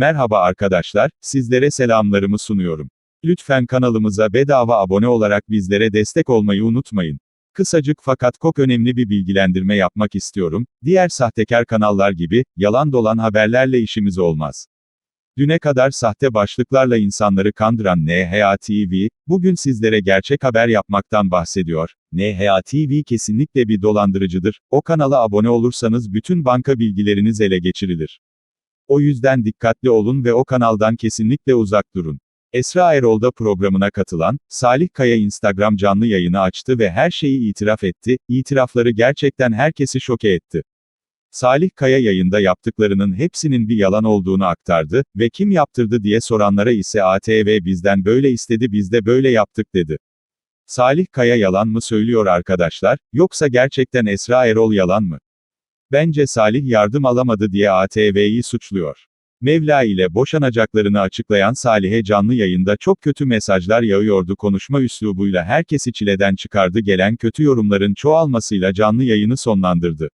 Merhaba arkadaşlar, sizlere selamlarımı sunuyorum. Lütfen kanalımıza bedava abone olarak bizlere destek olmayı unutmayın. Kısacık fakat çok önemli bir bilgilendirme yapmak istiyorum. Diğer sahtekar kanallar gibi, yalan dolan haberlerle işimiz olmaz. Düne kadar sahte başlıklarla insanları kandıran NHA TV, bugün sizlere gerçek haber yapmaktan bahsediyor. NHA TV kesinlikle bir dolandırıcıdır. O kanala abone olursanız bütün banka bilgileriniz ele geçirilir. O yüzden dikkatli olun ve o kanaldan kesinlikle uzak durun. Esra Erol'da programına katılan, Salih Kaya Instagram canlı yayını açtı ve her şeyi itiraf etti, itirafları gerçekten herkesi şoke etti. Salih Kaya yayında yaptıklarının hepsinin bir yalan olduğunu aktardı ve kim yaptırdı diye soranlara ise ATV bizden böyle istedi biz de böyle yaptık dedi. Salih Kaya yalan mı söylüyor arkadaşlar, yoksa gerçekten Esra Erol yalan mı? Bence Salih yardım alamadı diye ATV'yi suçluyor. Mevla ile boşanacaklarını açıklayan Salih'e canlı yayında çok kötü mesajlar yağıyordu konuşma üslubuyla herkesi çileden çıkardı gelen kötü yorumların çoğalmasıyla canlı yayını sonlandırdı.